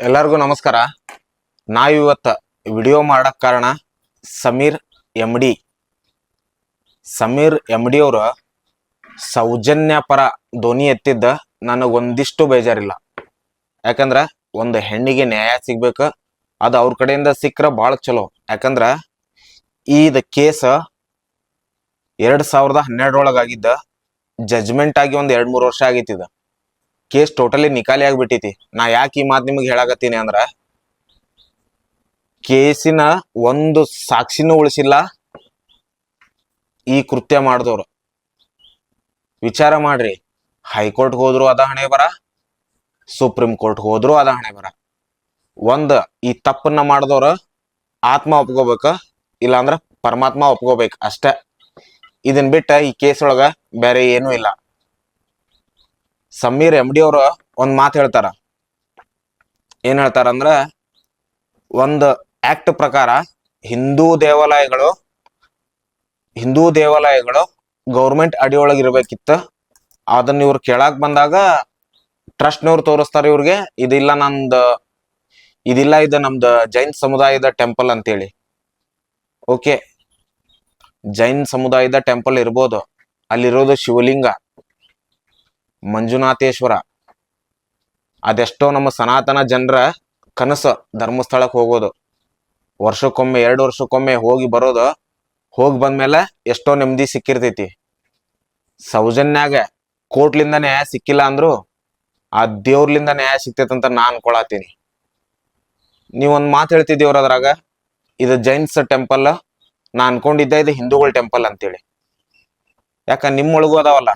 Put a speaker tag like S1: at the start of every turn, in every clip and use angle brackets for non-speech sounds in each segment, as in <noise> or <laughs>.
S1: ಎಲ್ಲರಿಗೂ ನಮಸ್ಕಾರ. ನಾವಿವತ್ತು ವಿಡಿಯೋ ಮಾಡೋಕ್ಕೆ ಕಾರಣ Sameer M D Sameer M D ಅವರು ಸೌಜನ್ಯ ಪರ ಧ್ವನಿ ಎತ್ತಿದ್ದ ನನಗೊಂದಿಷ್ಟು ಬೇಜಾರಿಲ್ಲ. ಯಾಕಂದ್ರೆ ಒಂದು ಹೆಣ್ಣಿಗೆ ನ್ಯಾಯ ಸಿಗ್ಬೇಕು, ಅದು ಅವ್ರ ಕಡೆಯಿಂದ ಸಿಕ್ಕರೆ ಭಾಳ ಚಲೋ. ಯಾಕಂದ್ರ ಈದ ಕೇಸ ಎರಡು ಸಾವಿರದ ಹನ್ನೆರಡರೊಳಗಾಗಿದ್ದ ಜಜ್ಮೆಂಟ್ ಆಗಿ ಒಂದು ಎರಡು ಮೂರು ವರ್ಷ ಆಗೈತಿದ ಕೇಸ್ ಟೋಟಲಿ ನಿಕಾಲಿ ಆಗ್ಬಿಟ್ಟೈತಿ. ನಾ ಯಾಕೆ ಈ ಮಾತು ನಿಮಗೆ ಹೇಳಾಕತ್ತೀನಿ ಅಂದ್ರ, ಕೇಸಿನ ಒಂದು ಸಾಕ್ಷಿನೂ ಉಳಿಸಿಲ್ಲ, ಈ ಕೃತ್ಯ ಮಾಡಿದವ್ರು. ವಿಚಾರ ಮಾಡ್ರಿ. ಹೈಕೋರ್ಟ್ಗೆ ಹೋದ್ರು ಅದ ಹಣೆ ಬರ, ಸುಪ್ರೀಂ ಕೋರ್ಟ್ ಹೋದ್ರು ಅದ ಹಣೆ ಬರ. ಒಂದು, ಈ ತಪ್ಪನ್ನ ಮಾಡಿದವ್ರ ಆತ್ಮ ಒಪ್ಕೋಬೇಕ, ಇಲ್ಲಾಂದ್ರ ಪರಮಾತ್ಮ ಒಪ್ಕೋಬೇಕು ಅಷ್ಟೇ. ಇದನ್ ಬಿಟ್ಟ ಈ ಕೇಸ್ ಒಳಗ ಬೇರೆ ಏನೂ ಇಲ್ಲ. ಸಮೀರ್ ಎಂ ಡಿ ಅವರು ಒಂದ್ ಮಾತು ಹೇಳ್ತಾರ. ಏನ್ ಹೇಳ್ತಾರ ಅಂದ್ರ ಒಂದ್ ಆಕ್ಟ್ ಪ್ರಕಾರ ಹಿಂದೂ ದೇವಾಲಯಗಳು ಹಿಂದೂ ದೇವಾಲಯಗಳು ಗೌರ್ಮೆಂಟ್ ಅಡಿಯೊಳಗೆ ಇರ್ಬೇಕಿತ್ತು. ಅದನ್ನ ಇವ್ರು ಕೇಳಾಕ್ ಬಂದಾಗ ಟ್ರಸ್ಟ್ನವ್ರು ತೋರಿಸ್ತಾರೆ ಇವ್ರಿಗೆ, ಇದಿಲ್ಲ ನಂದು, ಇದಿಲ್ಲ ಇದು ನಮ್ದು ಜೈನ್ ಸಮುದಾಯದ ಟೆಂಪಲ್ ಅಂತೇಳಿ. ಓಕೆ ಜೈನ್ ಸಮುದಾಯದ ಟೆಂಪಲ್ ಇರ್ಬೋದು. ಅಲ್ಲಿರೋದು ಶಿವಲಿಂಗ. ಮಂಜುನಾಥೇಶ್ವರ. ಅದೆಷ್ಟೋ ನಮ್ಮ ಸನಾತನ ಜನರ ಕನಸು ಧರ್ಮಸ್ಥಳಕ್ಕೆ ಹೋಗೋದು. ವರ್ಷಕ್ಕೊಮ್ಮೆ, ಎರಡು ವರ್ಷಕ್ಕೊಮ್ಮೆ ಹೋಗಿ ಬರೋದು, ಹೋಗಿ ಬಂದ್ಮೇಲೆ ಎಷ್ಟೋ ನೆಮ್ಮದಿ ಸಿಕ್ಕಿರ್ತೈತಿ. ಸೌಜನ್ಯಾಗ ಕೋರ್ಟ್ಲಿಂದ ನ್ಯಾಯ ಸಿಕ್ಕಿಲ್ಲ ಅಂದ್ರು ಆ ದೇವ್ರಲಿಂದ ನ್ಯಾಯ ಸಿಕ್ತೈತಂತ ನಾ ಅನ್ಕೊಳತೀನಿ ನೀವೊಂದು ಮಾತು ಹೇಳ್ತಿದ್ದೀವ್ರ ಅದ್ರಾಗ? ಇದು ಜೈನ್ಸ್ ಟೆಂಪಲ್ ನಾ ಅನ್ಕೊಂಡಿದ್ದೆ ಇದು ಹಿಂದೂಗಳ ಟೆಂಪಲ್ ಅಂತೇಳಿ. ಯಾಕ ನಿಮ್ಮೊಳಗೂ ಅದಾವಲ್ಲ?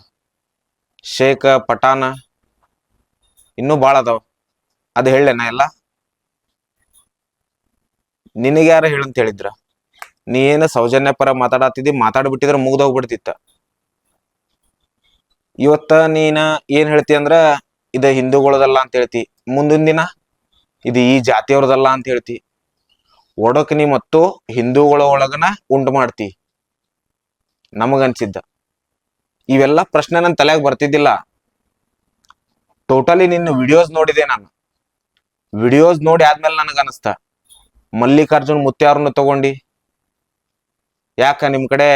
S1: ಶೇಖ, ಪಠಾಣ, ಇನ್ನೂ ಭಾಳ ಅದಾವ. ಅದು ಹೇಳೇನ ಎಲ್ಲ? ಯಾರು ಹೇಳಂತ ಹೇಳಿದ್ರ? ನೀ ಏನು ಸೌಜನ್ಯ ಪರ ಮಾತಾಡತ್ತಿದ್ದಿ ಮಾತಾಡ್ಬಿಟ್ಟಿದ್ರ ಮುಗ್ದೋಗ್ಬಿಡ್ತಿತ್ತ ಇವತ್ತ ನೀನ ಏನ್ ಹೇಳ್ತಿ ಅಂದ್ರ, ಇದ ಹಿಂದೂಗಳದಲ್ಲ ಅಂತ ಹೇಳ್ತಿ. ಮುಂದಿನ ದಿನ ಇದು ಈ ಜಾತಿಯವ್ರದಲ್ಲ ಅಂತ ಹೇಳ್ತಿ. ಒಡಕ್ ನೀ ಮತ್ತು ಹಿಂದೂಗಳ ಒಳಗನ ಉಂಟು ಮಾಡ್ತಿ. ನಮಗನ್ಸಿದ್ದ. ಇವೆಲ್ಲ ಪ್ರಶ್ನೆ ನನ್ನ ತಲೆಯಾಗ ಬರ್ತಿದ್ದಿಲ್ಲ. ಟೋಟಲಿ ನಿನ್ನ ವಿಡಿಯೋಸ್ ನೋಡಿದೆ ನಾನು. ವಿಡಿಯೋಸ್ ನೋಡಿ ಆದ್ಮೇಲೆ ನನಗೆ ಅನಿಸ್ತ ಮಲ್ಲಿಕಾರ್ಜುನ್ ಮುತ್ಯಾರನ್ನು ತಗೊಂಡಿ. ಯಾಕ ನಿಮ್ ಕಡೆ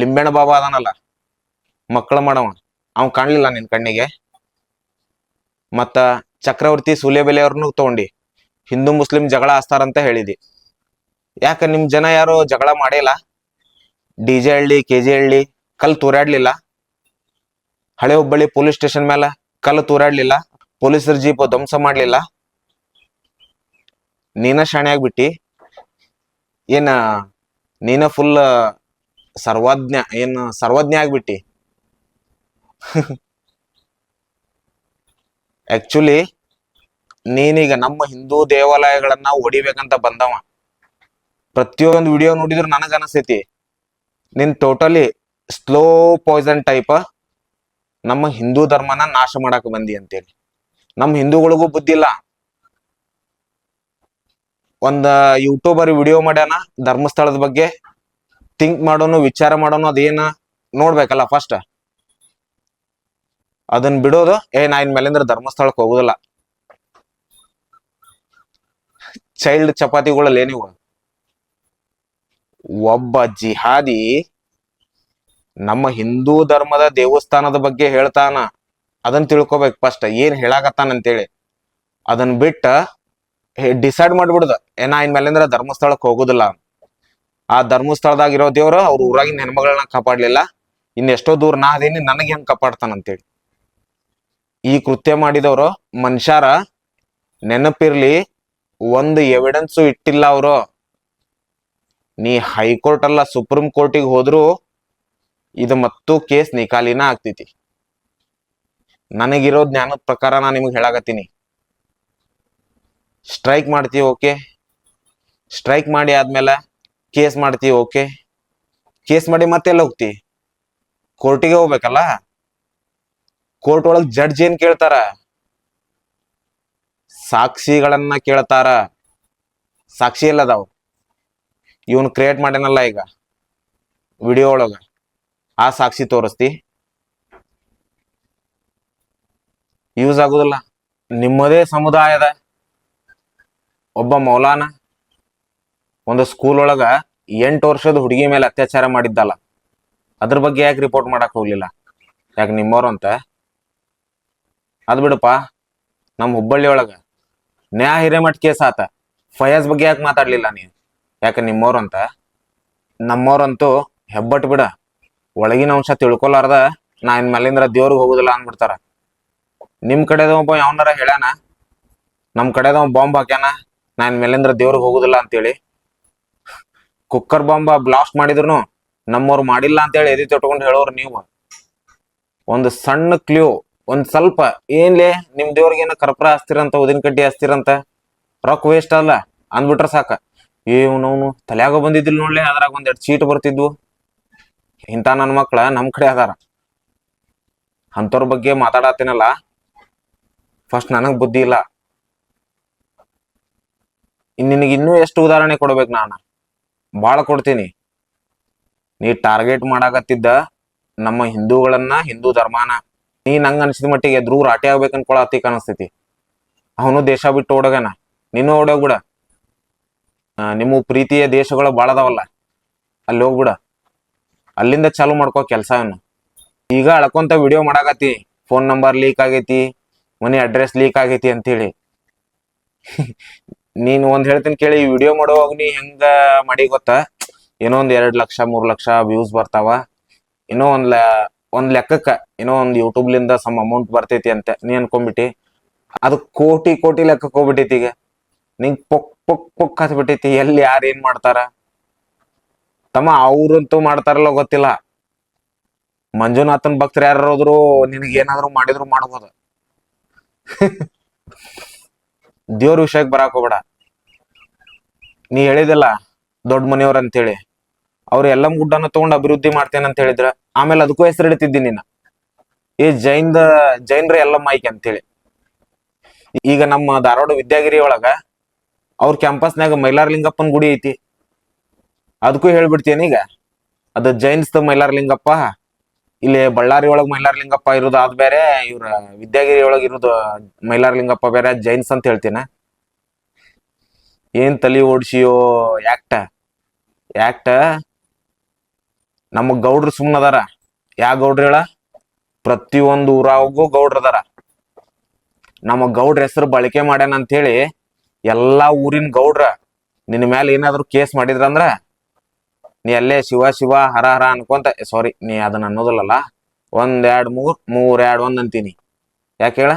S1: ಲಿಂಬೆಣ್ಣ ಬಾಬಾ ಅದಾನಲ್ಲ, ಮಕ್ಕಳ ಮಾಡವ, ಅವ್ ಕಾಣ್ಲಿಲ್ಲ ನಿನ್ ಕಣ್ಣಿಗೆ. ಮತ್ತ ಚಕ್ರವರ್ತಿ ಸೂಲೆಬೆಲೆ ಅವ್ರನ್ನು ತಗೊಂಡಿ. ಹಿಂದೂ ಮುಸ್ಲಿಂ ಜಗಳ ಹಚ್ತಾರಂತ ಹೇಳಿದಿ. ಯಾಕ ನಿಮ್ ಜನ ಯಾರು ಜಗಳ ಮಾಡಿಲ್ಲ? D J Halli, K G Halli, ಕಲ್ ತೂರಾಡ್ಲಿಲ್ಲ. ಹಳೆ ಹುಬ್ಬಳ್ಳಿ ಪೊಲೀಸ್ ಸ್ಟೇಷನ್ ಮೇಲೆ ಕಲ್ಲು ತೂರಾಡ್ಲಿಲ್ಲ, ಪೊಲೀಸರ ಜೀಪ್ ಧ್ವಂಸ ಮಾಡ್ಲಿಲ್ಲ. ನೀನ ಶಾಣೆ ಆಗ್ಬಿಟ್ಟಿ. ಏನ, ನೀನ ಫುಲ್ ಸರ್ವಜ್ಞ, ಏನ್ ಸರ್ವಜ್ಞ ಆಗ್ಬಿಟ್ಟಿ. ಆಕ್ಚುಲಿ ನೀನೀಗ ನಮ್ಮ ಹಿಂದೂ ದೇವಾಲಯಗಳನ್ನ ಹೊಡಿಬೇಕಂತ ಬಂದವ. ಪ್ರತಿಯೊಂದು ವಿಡಿಯೋ ನೋಡಿದ್ರು ನನಗ ಅನಸ್ತೈತಿ ನಿನ್ ಟೋಟಲಿ ಸ್ಲೋ ಪಾಯ್ಸನ್ ಟೈಪ್ ನಮ್ಮ ಹಿಂದೂ ಧರ್ಮನ ನಾಶ ಮಾಡಕ್ ಬಂದಿ ಅಂತೇಳಿ. ನಮ್ಮ ಹಿಂದೂಗಳಿಗೂ ಬುದ್ಧಿ ಇಲ್ಲ. ಒಂದ ಯೂಟ್ಯೂಬರ್ ವಿಡಿಯೋ ಮಾಡ್ಯಾನ, ಧರ್ಮಸ್ಥಳದ ಬಗ್ಗೆ ಥಿಂಕ್ ಮಾಡೋನು, ವಿಚಾರ ಮಾಡೋನು, ಅದೇನ ನೋಡ್ಬೇಕಲ್ಲ ಫಸ್ಟ್ ಅದನ್ನ ಬಿಡೋದು, ಏ ನಾ ಇನ್ ಮೇಲಿಂದ್ರ ಧರ್ಮಸ್ಥಳಕ್ಕೆ ಹೋಗುದಿಲ್ಲ. ಚೈಲ್ಡ್ ಚಪಾತಿಗಳಲ್ಲಿ ಏನಿವ ಒಬ್ಬ ಜಿಹಾದಿ ನಮ್ಮ ಹಿಂದೂ ಧರ್ಮದ ದೇವಸ್ಥಾನದ ಬಗ್ಗೆ ಹೇಳ್ತಾನ ಅದನ್ನ ತಿಳ್ಕೊಬೇಕು ಫಸ್ಟ್ ಏನ್ ಹೇಳಾಕತ್ತಾನ ಅಂತೇಳಿ ಅದನ್ನ ಬಿಟ್ಟ ಡಿಸೈಡ್ ಮಾಡ್ಬಿಡ್ದ. ಏನ, ಇನ್ ಮೇಲಿಂದ್ರ ಧರ್ಮಸ್ಥಳಕ್ಕೆ ಹೋಗುದಿಲ್ಲ. ಆ ಧರ್ಮಸ್ಥಳದಾಗ ಇರೋ ದೇವ್ರು ಅವ್ರ ಊರಾಗಿನ ಹೆಣ್ಮಗಳನ್ನ ಕಾಪಾಡ್ಲಿಲ್ಲ. ಇನ್ ಎಷ್ಟೋ ದೂರ ನಾ ಅದೇನಿ, ನನಗೆ ಹೆಂಗ್ ಕಾಪಾಡ್ತಾನ ಅಂತೇಳಿ ಈ ಕೃತ್ಯ ಮಾಡಿದವರು ಮನುಷ್ಯರ ನೆನಪಿರ್ಲಿ, ಒಂದು ಎವಿಡೆನ್ಸು ಇಟ್ಟಿಲ್ಲ ಅವರು. ನೀ ಹೈಕೋರ್ಟ್ ಅಲ್ಲ ಸುಪ್ರೀಂ ಕೋರ್ಟಿಗೆ ಹೋದ್ರು ಇದು ಮತ್ತು ಕೇಸ್ ನಿಖಾಲಿನ ಆಗ್ತೈತಿ. ನನಗಿರೋ ಜ್ಞಾನದ ಪ್ರಕಾರ ನಾನು ನಿಮಗೆ ಹೇಳಾಕತ್ತೀನಿ. ಸ್ಟ್ರೈಕ್ ಮಾಡ್ತೀವಿ ಓಕೆ? ಸ್ಟ್ರೈಕ್ ಮಾಡಿ ಆದ್ಮೇಲೆ ಕೇಸ್ ಮಾಡ್ತೀವಿ ಓಕೆ? ಕೇಸ್ ಮಾಡಿ ಮತ್ತೆಲ್ಲ ಹೋಗ್ತಿ? ಕೋರ್ಟಿಗೆ ಹೋಗ್ಬೇಕಲ್ಲ? ಕೋರ್ಟ್ ಒಳಗೆ ಜಡ್ಜ್ ಏನ್ ಕೇಳ್ತಾರ? ಸಾಕ್ಷಿಗಳನ್ನ ಕೇಳ್ತಾರ? ಸಾಕ್ಷಿ ಎಲ್ಲದಾವ್? ಇವನ್ ಕ್ರಿಯೇಟ್ ಮಾಡ್ಯಾನಲ್ಲ ಈಗ? ವಿಡಿಯೋ ಒಳಗ? ಆ ಸಾಕ್ಷಿ ತೋರಿಸ್ತಿ. ಯೂಸ್ ಆಗುದಿಲ್ಲ. ನಿಮ್ಮದೇ ಸಮುದಾಯದ ಒಬ್ಬ ಮೌಲಾನ ಒಂದು ಸ್ಕೂಲ್ ಒಳಗ ಎಂಟು ವರ್ಷದ ಹುಡುಗಿ ಮೇಲೆ ಅತ್ಯಾಚಾರ ಮಾಡಿದ್ದಲ್ಲ. ಅದ್ರ ಬಗ್ಗೆ ಯಾಕೆ ರಿಪೋರ್ಟ್ ಮಾಡಕ್ ಹೋಗ್ಲಿಲ್ಲ? ಯಾಕೆ ನಿಮ್ಮವ್ರು ಅಂತ? ಅದ್ ಬಿಡಪ್ಪ ನಮ್ಮ ಹುಬ್ಬಳ್ಳಿ ಒಳಗ ನ್ಯಾ ಹಿರೇಮಠ ಕೇಸ್ ಆತ. ಫಯಾಜ್ ಬಗ್ಗೆ ಯಾಕೆ ಮಾತಾಡ್ಲಿಲ್ಲ ನೀನು? ಯಾಕೆ ನಿಮ್ಮವ್ರು ಅಂತ? ನಮ್ಮವ್ರಂತೂ ಹೆಬ್ಬಟ್ ಬಿಡ. ಒಳಗಿನ ಅಂಶ ತಿಳ್ಕೊಲಾರ್ದ ನಾ ಇನ್ ಮೇಲಿಂದ್ರ ದೇವ್ರಿಗೆ ಹೋಗುದಿಲ್ಲ ಅಂದ್ಬಿಡ್ತಾರ. ನಿಮ್ ಕಡೆದ ಒಬ್ಬ ಯಾವನಾರ ಹೇಳ್ಯಾನ, ನಮ್ ಕಡೆದ ಬಾಂಬ್ ಹಾಕ್ಯಾನ, ನಾ ಇನ್ ಮೇಲಿಂದ್ರ ದೇವ್ರಿಗೆ ಹೋಗುದಿಲ್ಲ ಅಂತೇಳಿ. ಕುಕ್ಕರ್ ಬಾಂಬ್ ಬ್ಲಾಸ್ಟ್ ಮಾಡಿದ್ರು ನಮ್ಮವ್ರು ಮಾಡಿಲ್ಲ ಅಂತೇಳಿ ಎದಿ ತೊಟ್ಕೊಂಡು ಹೇಳೋರು ನೀವು. ಒಂದು ಸಣ್ಣ ಕ್ಲೂ, ಒಂದ್ ಸ್ವಲ್ಪ, ಏನ್ಲೇ ನಿಮ್ ದೇವ್ರಿಗೆ ಏನ ಕರ್ಪರ ಹಸ್ತಿರಂತ ಉದಿನ ಕಡ್ಡಿ ಹಸ್ತಿರಂತ ರೊಕ್ಕ ವೇಸ್ಟ್ ಅಲ್ಲ, ಅಂದ್ಬಿಟ್ರ ಸಾಕ. ಅವನು ತಲೆಯಾಗ ಬಂದಿದ್ದಿಲ್ಲ ನೋಡ್ಲೆ, ಅದ್ರಾಗ ಒಂದೆರಡು ಚೀಟ್ ಬರ್ತಿದ್ವು. ಇಂಥ ನನ್ನ ಮಕ್ಳ ನಮ್ಮ ಕಡೆ ಅದಾರ. ಅಂಥವ್ರ ಬಗ್ಗೆ ಮಾತಾಡತ್ತೀನಲ್ಲ ಫಸ್ಟ್ ನನಗೆ ಬುದ್ಧಿ ಇಲ್ಲ. ನಿನಗೆ ಇನ್ನೂ ಎಷ್ಟು ಉದಾಹರಣೆ ಕೊಡ್ಬೇಕು ನಾನು? ಭಾಳ ಕೊಡ್ತೀನಿ. ನೀ ಟಾರ್ಗೆಟ್ ಮಾಡಾಕತ್ತಿದ್ದ ನಮ್ಮ ಹಿಂದೂಗಳನ್ನ, ಹಿಂದೂ ಧರ್ಮಾನ, ನೀ ನಂಗೆ ಅನ್ಸಿದ ಮಟ್ಟಿಗೆ ಎದ್ರು ರಾಟಿ ಆಗ್ಬೇಕು ಅನ್ಕೊಳತ್ತಿ ಕಾಣಿಸ್ತೈತಿ. ಅವನು ದೇಶ ಬಿಟ್ಟು ಓಡೋಗನ ನೀನು ಓಡೋಗ್ಬಿಡ. ನಿಮ್ಮ ಪ್ರೀತಿಯ ದೇಶಗಳು ಭಾಳ ಅದಾವಲ್ಲ. ಅಲ್ಲಿ ಹೋಗ್ಬಿಡ. ಅಲ್ಲಿಂದ ಚಾಲು ಮಾಡ್ಕೋ ಕೆಲಸವನ್ನು. ಈಗ ಅಳ್ಕೊಂತ ವಿಡಿಯೋ ಮಾಡಾಕತ್ತಿ. ಫೋನ್ ನಂಬರ್ ಲೀಕ್ ಆಗೈತಿ. ಮನೆ ಅಡ್ರೆಸ್ ಲೀಕ್ ಆಗೈತಿ ಅಂತೇಳಿ. <laughs> ನೀನು ಒಂದ್ ಹೇಳ್ತೀನಿ ಕೇಳಿ, ಈ ವಿಡಿಯೋ ಮಾಡುವಾಗ ನೀ ಹೆಂಗ ಮಾಡಿ ಗೊತ್ತಾ? ಏನೋ ಒಂದ್ ಎರಡ್ ಲಕ್ಷ, ಮೂರ್ ಲಕ್ಷ ವ್ಯೂಸ್ ಬರ್ತಾವ. ಏನೋ ಒಂದ್ ಒಂದ್ ಲೆಕ್ಕಕ್ಕ, ಏನೋ ಒಂದ್ ಯೂಟ್ಯೂಬ್ ಲಿಂದ ಸಮ್ ಅಮೌಂಟ್ ಬರ್ತೈತಿ ಅಂತ ನೀ ಅನ್ಕೊಂಡ್ಬಿಟ್ಟಿ ಅದು ಕೋಟಿ ಕೋಟಿ ಲೆಕ್ಕಕ್ಕೆ ಹೋಗ್ಬಿಟ್ಟೈತಿ ಈಗ. ನಿಂಗೆ ಪೊಕ್ ಪೊಕ್ ಪೊಕ್ ಹತ್ಬಿಟ್ಟೈತಿ. ಎಲ್ಲಿ ಯಾರು ಏನ್ ಮಾಡ್ತಾರ? ತಮ್ಮ ಅವ್ರಂತೂ ಮಾಡ್ತಾರಲ್ಲ ಗೊತ್ತಿಲ್ಲ. ಮಂಜುನಾಥನ್ ಭಕ್ತರು ಯಾರಾದ್ರು ನಿನಗೆ ಏನಾದ್ರು ಮಾಡಿದ್ರು ಮಾಡ್ಬೋದು. ದೇವ್ರ ವಿಷಯಕ್ಕೆ ಬರಾಕ ಹೋಗ್ಬೇಡ. ನೀ ಹೇಳಿದಿಲ್ಲ ದೊಡ್ಡ ಮನೆಯವ್ರ ಅಂತೇಳಿ. ಅವ್ರು ಎಲ್ಲ ಗುಡ್ಡನ ತಗೊಂಡ್ ಅಭಿವೃದ್ಧಿ ಮಾಡ್ತೇನೆ ಅಂತ ಹೇಳಿದ್ರ. ಆಮೇಲೆ ಅದಕ್ಕೂ ಹೆಸರು ಇಡ್ತಿದ್ದಿ ನಿನ್ನ ಈ ಜೈನ್ದ, ಜೈನ್ರ ಎಲ್ಲಮ್ಮ ಐಕೆ ಅಂತೇಳಿ. ಈಗ ನಮ್ಮ ಧಾರವಾಡ ವಿದ್ಯಾಗಿರಿ ಒಳಗ ಅವ್ರ ಕ್ಯಾಂಪಸ್ನಾಗ ಮೈಲಾರಲಿಂಗಪ್ಪನ ಗುಡಿ ಐತಿ. ಅದಕ್ಕೂ ಹೇಳ್ಬಿಡ್ತೀನಿ ಈಗ. ಅದು ಜೈನ್ಸ್ ಮೈಲಾರಲಿಂಗಪ್ಪ, ಇಲ್ಲಿ ಬಳ್ಳಾರಿ ಒಳಗ್ ಮೈಲಾರಲಿಂಗಪ್ಪ ಇರೋದು ಅದ್ ಬೇರೆ, ಇವ್ರ ವಿದ್ಯಾಗಿರಿ ಒಳಗ್ ಇರೋದು ಮೈಲಾರಲಿಂಗಪ್ಪ ಬೇರೆ ಜೈನ್ಸ್ ಅಂತ ಹೇಳ್ತೀನ. ಏನ್ ತಲಿ ಓಡಿಸಿಯೋ ಯಾಕ್ಟ ಯಾಕ್ಟ ನಮ್ಮ ಗೌಡ್ರು ಸುಮ್ಮನದಾರ ಯಾ ಗೌಡ್ರ ಹೇಳ? ಪ್ರತಿಯೊಂದು ಊರಾಗೂ ಗೌಡ್ರದಾರ ನಮ್ಮ ಗೌಡ್ರ ಹೆಸರು ಬಳಕೆ ಮಾಡ್ಯಾನ ಅಂತ ಹೇಳಿ ಎಲ್ಲಾ ಊರಿನ ಗೌಡ್ರ ನಿನ್ನ ಮೇಲೆ ಏನಾದ್ರು ಕೇಸ್ ಮಾಡಿದ್ರಂದ್ರ ನೀ ಅಲ್ಲೇ ಶಿವ ಶಿವ ಹರ ಹರ ಅನ್ಕೊಂತ ಸಾರಿ ನೀ ಅದನ್ನ ಅನ್ನೋದಿಲ್ಲಲ್ಲ, ಒಂದ್ ಎರಡ್ ಮೂರ್ ಮೂರ್ ಎರಡ್ ಒಂದ್ ಅಂತೀನಿ. ಯಾಕೆ ಹೇಳ?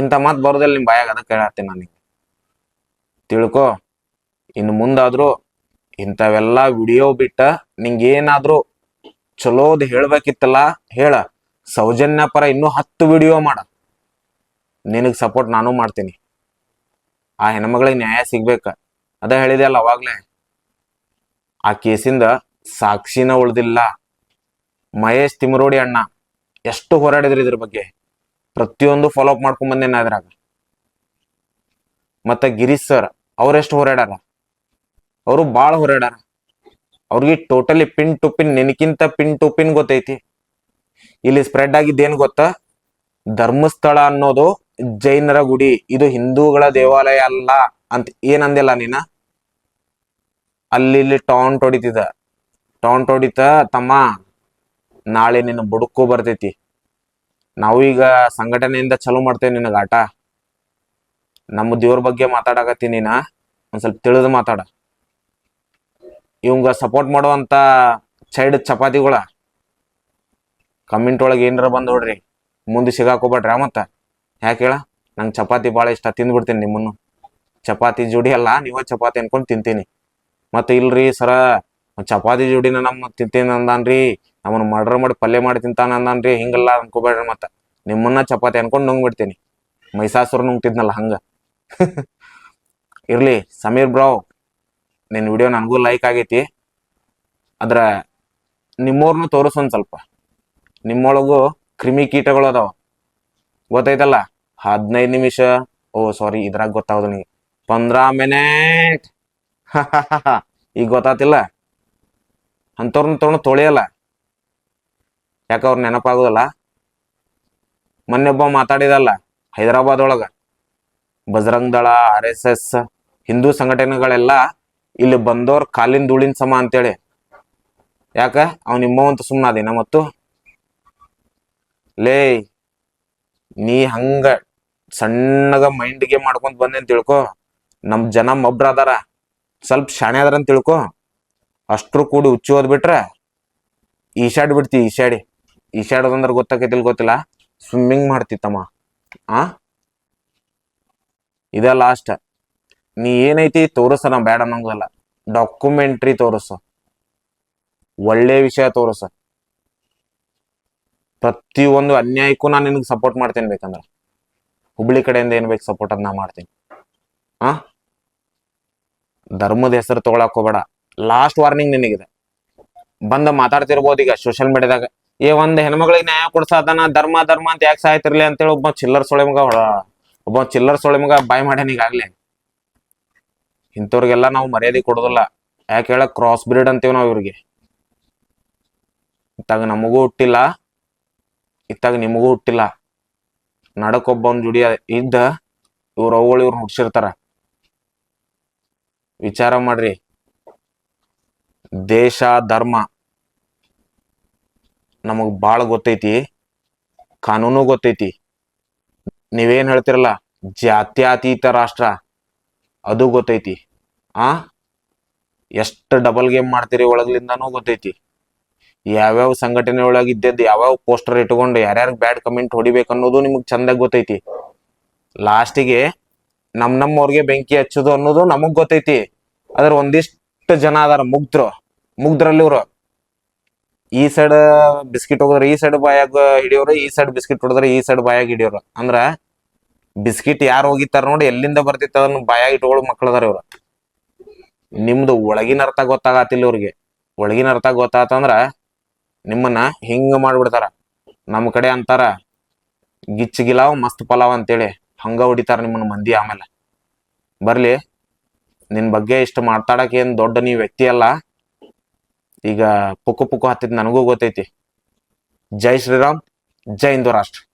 S1: ಇಂಥ ಮಾತ್ ಬರೋದಿಲ್ಲ, ನಿಮ್ ಬಾಯಾಗ ಅದಕ್ಕೆ ಹೇಳತ್ತೀನಿ ನಾನು ತಿಳ್ಕೊ, ಇನ್ನು ಮುಂದಾದ್ರೂ ಇಂಥವೆಲ್ಲ ವಿಡಿಯೋ ಬಿಟ್ಟ ನಿಂಗೇನಾದ್ರೂ ಚಲೋದ್ ಹೇಳ್ಬೇಕಿತ್ತಲ್ಲ, ಹೇಳ. ಸೌಜನ್ಯ ಪರ ಇನ್ನೂ ಹತ್ತು ವಿಡಿಯೋ ಮಾಡ. ನಿನಗ್ ಸಪೋರ್ಟ್ ನಾನು ಮಾಡ್ತೀನಿ. ಆ ಹೆಣ್ಮಗಳಿಗೆ ನ್ಯಾಯ ಸಿಗ್ಬೇಕ. ಅದ ಹೇಳಿದೆ ಅಲ್ಲ ಅವಾಗ್ಲೇ. ಆ ಕೇಸಿಂದ ಸಾಕ್ಷಿನ ಉಳ್ದಿಲ್ಲ. ಮಹೇಶ್ ತಿಮರೋಡಿ ಅಣ್ಣ, ಎಷ್ಟು ಹೋರಾಡಿದ್ರಿ ಇದ್ರ ಬಗ್ಗೆ? ಪ್ರತಿಯೊಂದು ಫಾಲೋ ಅಪ್ ಮಾಡ್ಕೊಂಡ್ ಬಂದೇನ ಅದ್ರಾಗ ಮತ್ತೆ ಗಿರೀಶ್ ಸರ್ ಅವ್ರೆಷ್ಟು ಹೋರಾಡ್ಯಾರ? ಅವರು ಬಾಳ ಹೋರಾಡ್ಯಾರ. ಅವ್ರಿಗೆ ಟೋಟಲಿ ಪಿನ್ ಟು ಪಿನ್ ನಿನಕಿಂತ ಪಿನ್ ಟು ಪಿನ್ ಗೊತ್ತೈತಿ. ಇಲ್ಲಿ ಸ್ಪ್ರೆಡ್ ಆಗಿದ್ದೇನ್ ಗೊತ್ತಾ? ಧರ್ಮಸ್ಥಳ ಅನ್ನೋದು ಜೈನರ ಗುಡಿ. ಇದು ಹಿಂದೂಗಳ ದೇವಾಲಯ ಅಲ್ಲ ಅಂತ ಏನಂದಿಲ್ಲ ನೀನ? ಅಲ್ಲಿ ಇಲ್ಲಿ ಟಾಂಟ್ ಹೊಡಿತಿದ ಟಾಂಟ್ ಹೊಡಿತ ತಮ್ಮ, ನಾಳೆ ನಿನ್ನ ಬುಡಕ್ಕೂ ಬರ್ತೈತಿ. ನಾವು ಈಗ ಸಂಘಟನೆಯಿಂದ ಚಲೋ ಮಾಡ್ತೇವೆ ನಿನಗ ಆಟ. ನಮ್ಮ ದೇವ್ರ ಬಗ್ಗೆ ಮಾತಾಡಕತ್ತಿ ನೀನ. ಒಂದ್ ಸ್ವಲ್ಪ ತಿಳಿದು ಮಾತಾಡ. ಇವಂಗ ಸಪೋರ್ಟ್ ಮಾಡುವಂತ ಚೈಡ್ ಚಪಾತಿಗಳ. ಕಮೆಂಟ್ ಒಳಗೆ ಏನಾರ ಬಂದ್ ನೋಡ್ರಿ. ಮುಂದೆ ಸಿಗಾಕೋಬೇಡ್ರಿ ಮತ್ತ. ಯಾಕೆ ಹೇಳ? ನಂಗೆ ಚಪಾತಿ ಭಾಳ ಇಷ್ಟ, ತಿಂದ್ಬಿಡ್ತೀನಿ ನಿಮ್ಮನ್ನು. ಚಪಾತಿ ಜೋಡಿ ಅಲ್ಲ, ನೀವ ಚಪಾತಿ ಅನ್ಕೊಂಡು ತಿಂತೀನಿ. ಮತ್ತೆ ಇಲ್ರಿ ಸರ ಚಪಾತಿ ಜೋಡಿನ ನಮ್ಮ ತಿಂತೀನಿ ಅಂದಾನ್ರಿ ನಮ್ಮನ್ನ ಮರ್ಡರ್ ಮಾಡಿ ಪಲ್ಯ ಮಾಡಿ ತಿಂತಾನ ಅಂದಾನ್ರಿ, ಹಿಂಗಲ್ಲ ಅನ್ಕೋಬೇಡ್ರಿ ಮತ್ತ. ನಿಮ್ಮನ್ನ ಚಪಾತಿ ಅನ್ಕೊಂಡ್ ನುಂಗ್ಬಿಡ್ತೀನಿ ಮೈಸಾಸುರ ನುಂಗ್ತಿದ್ನಲ್ಲ ಹಂಗ. ಇರ್ಲಿ, ಸಮೀರ್ ಬ್ರಾವ್ ನಿನ್ ವಿಡಿಯೋ ನನಗೂ ಲೈಕ್ ಆಗೈತಿ. ಅದ್ರ ನಿಮ್ಮವ್ರನ್ನ ತೋರಿಸೊಂದು ಸ್ವಲ್ಪ. ನಿಮ್ಮೊಳಗೂ ಕ್ರಿಮಿ ಕೀಟಗಳು ಅದಾವ. ಗೊತ್ತೈತಲ್ಲ? ಹದಿನೈದು ನಿಮಿಷ, ಓ ಸಾರಿ ಇದ್ರಾಗ ಗೊತ್ತಾಗೋದು ನಿಂಗೆ. ಪಂದ್ರ ಮಿನಿಟ್! <laughs> ಈಗ ಗೊತ್ತಾತಿಲ್ಲ. ಅಂಥವ್ರನ್ನ ತೊಗೊಂಡು ತೊಳೆಯಲ್ಲ. ಯಾಕೆ ಅವ್ರ ನೆನಪಾಗೋದಲ್ಲ? ಮೊನ್ನೆ ಒಬ್ಬ ಮಾತಾಡಿದಲ್ಲ, ಹೈದರಾಬಾದ್ ಒಳಗ. Bajrang Dal, R S S, Hindu ಸಂಘಟನೆಗಳೆಲ್ಲ ಇಲ್ಲಿ ಬಂದೋರ್ ಕಾಲಿನ ಧೂಳಿನ ಸಮ ಅಂತೇಳಿ. ಯಾಕ? ಅವ್ ನಿಮ್ಮವಂತ ಸುಮ್ಮನಾದಿನ ಮತ್ತು? ಲೇ, ನೀ ಹಂಗ ಸಣ್ಣಗ ಮೈಂಡ್ ಗೇಮ್ ಮಾಡ್ಕೊಂತ ಬಂದೆ ಅಂತ ತಿಳ್ಕೊ. ನಮ್ ಜನ ಮಬ್ರ ಅದಾರ. ಸ್ವಲ್ಪ ಶಾಣೆ ಅದ್ರ ಅಂತ ತಿಳ್ಕೊ. ಅಷ್ಟ್ರು ಕೂಡಿ ಹುಚ್ಚಿ ಓದ್ಬಿಟ್ರೆ ಈಶಾಡ್ ಬಿಡ್ತಿ ಈಶಾಡಿ ಈಶಾಡೋದಂದ್ರ ಗೊತ್ತಾಕೈತಿಲ್ ಗೊತ್ತಿಲ್ಲ. ಸ್ವಿಮ್ಮಿಂಗ್ ಮಾಡ್ತಿತ್ತಮ್ಮ ಆ? ಇದ ಲಾಸ್ಟ್ ನೀ ಏನೈತಿ ತೋರಿಸ ನಾ ಬ್ಯಾಡ ಅನ್ನೋಂಗಲ್ಲ ಡಾಕ್ಯುಮೆಂಟ್ರಿ ತೋರಿಸು. ಒಳ್ಳೆ ವಿಷಯ ತೋರಿಸ. ಪ್ರತಿಯೊಂದು ಅನ್ಯಾಯಕ್ಕೂ ನಾನು ನಿನಗೆ ಸಪೋರ್ಟ್ ಮಾಡ್ತೇನೆ ಬೇಕಂದ್ರೆ. ಹುಬ್ಳಿ ಕಡೆಯಿಂದ ಏನು ಬೇಕು ಸಪೋರ್ಟ್ ಅದು ನಾ ಮಾಡ್ತೀನಿ. ಆ? ಧರ್ಮದ ಹೆಸರು ತಗೊಳಕ್ ಹೋಗ್ಬೇಡ. ಲಾಸ್ಟ್ ವಾರ್ನಿಂಗ್ ನಿನಗಿದೆ. ಬಂದ ಮಾತಾಡ್ತಿರ್ಬೋದು ಈಗ ಸೋಷಿಯಲ್ ಮೀಡಿಯಾದಾಗ ಏ, ಒಂದ್ ಹೆಣ್ಮಗಳಿಗೆ ನ್ಯಾಯ ಕೊಡ್ಸಾದನ ಧರ್ಮ ಧರ್ಮ ಅಂತ ಯಾಕೆ ಸಾಯ್ತಿರ್ಲಿ ಅಂತೇಳಿ ಒಬ್ಬ ಚಿಲ್ಲರ್ ಸೊಳೆ ಮಗ ಒಬ್ಬ ಚಿಲ್ಲರ್ ಸೊಳೆ ಮಗ ಬಾಯ್ ಮಾಡ್ಯಾನ ಈಗಾಗ್ಲೇ ಇಂಥವ್ರಿಗೆಲ್ಲ ನಾವು ಮರ್ಯಾದೆ ಕೊಡೋದಿಲ್ಲ. ಯಾಕೆ ಹೇಳ ಕ್ರಾಸ್ ಬ್ರೀಡ್ ಅಂತೀವಿ ನಾವು ಇವ್ರಿಗೆ. ಇತ್ತಾಗ ನಮಗೂ ಹುಟ್ಟಿಲ್ಲ. ಇತ್ತಾಗ ನಿಮಗೂ ಹುಟ್ಟಿಲ್ಲ. ನಡಕೊಬ್ಬ ಒಂದ್ ಜುಡಿ ಇದ್ದ, ಇವ್ರ ಅವುಗಳು ಇವ್ರನ್ನ ಹುಡ್ಸಿರ್ತಾರ ವಿಚಾರ ಮಾಡ್ರಿ. ದೇಶ, ಧರ್ಮ ನಮಗ್ ಬಾಳ ಗೊತ್ತೈತಿ, ಕಾನೂನು ಗೊತ್ತೈತಿ. ನೀವೇನ್ ಹೇಳ್ತಿರಲ್ಲ, ಜಾತ್ಯತೀತ ರಾಷ್ಟ್ರ, ಅದು ಗೊತ್ತೈತಿ. ಆ? ಎಷ್ಟು ಡಬಲ್ ಗೇಮ್ ಮಾಡ್ತೀರಿ ಒಳಗ್ಲಿಂದಾನು ಗೊತ್ತೈತಿ. ಯಾವ್ಯಾವ ಸಂಘಟನೆ ಒಳಗಿದ್ದದ್ದು, ಯಾವ್ಯಾವ ಪೋಸ್ಟರ್ ಇಟ್ಕೊಂಡು, ಯಾರ್ಯಾರು ಬ್ಯಾಡ್ ಕಮೆಂಟ್ ಹೊಡಿಬೇಕು ಅನ್ನೋದು ನಿಮಗ್ ಚಂದಾಗಿ ಗೊತ್ತೈತಿ. ಲಾಸ್ಟಿಗೆ ನಮ್ ನಮ್ಮವ್ರಿಗೆ ಬೆಂಕಿ ಹಚ್ಚೋದು ಅನ್ನೋದು ನಮಗ್ ಗೊತ್ತೈತಿ. ಅದ್ರ ಒಂದಿಷ್ಟು ಜನ ಅದಾರ ಮುಗ್ದ್ರು. ಮುಗ್ದ್ರಲ್ಲಿ ಇವ್ರು ಈ ಸೈಡ್ ಬಿಸ್ಕಿಟ್ ಹೋಗಿದ್ರೆ, ಈ ಸೈಡ್ ಬಾಯಾಗ ಹಿಡಿಯೋರು, ಈ ಸೈಡ್ ಬಿಸ್ಕಿಟ್ ಹೊಡೆದ್ರೆ ಈ ಸೈಡ್ ಬಾಯಾಗ ಹಿಡಿಯೋರು. ಅಂದ್ರ ಬಿಸ್ಕಿಟ್ ಯಾರು ಹೋಗಿತ್ತಾರ ನೋಡಿ, ಎಲ್ಲಿಂದ ಬರ್ತಿತ್ತ ಅದನ್ನ ಬಾಯಾಗ ಇಟ್ಕೊಳ್ಳೋ ಮಕ್ಳು ಅದಾರ ಇವ್ರು. ನಿಮ್ದು ಒಳಗಿನ ಅರ್ಥ ಗೊತ್ತಾಗತ್ತಿಲ್ಲ ಇವ್ರಿಗೆ. ಒಳಗಿನ ಅರ್ಥ ಗೊತ್ತಾತಂದ್ರ ನಿಮ್ಮನ್ನ ಹಿಂಗ ಮಾಡ್ಬಿಡ್ತಾರ. ನಮ್ಮ ಕಡೆ ಅಂತಾರ ಗಿಚ್ಚ ಗಿಲಾವ್ ಮಸ್ತ್ ಪಲಾವ್ ಅಂತೇಳಿ. ಹಂಗ ಹೊಡಿತಾರ ನಿಮ್ಮನ್ನ ಮಂದಿ ಆಮೇಲೆ. ಬರ್ಲಿ. ನಿನ್ ಬಗ್ಗೆ ಇಷ್ಟು ಮಾತಾಡಕ್ ಏನ್ ದೊಡ್ಡ ನೀ ವ್ಯಕ್ತಿ ಅಲ್ಲ. ಈಗ ಪುಕ್ಕು ಪುಕ್ಕು ಹತ್ತಿದ್ ನನಗೂ ಗೊತ್ತೈತಿ. ಜೈ ಶ್ರೀರಾಮ್, ಜೈ ಹಿಂದೂ ರಾಷ್ಟ್ರ.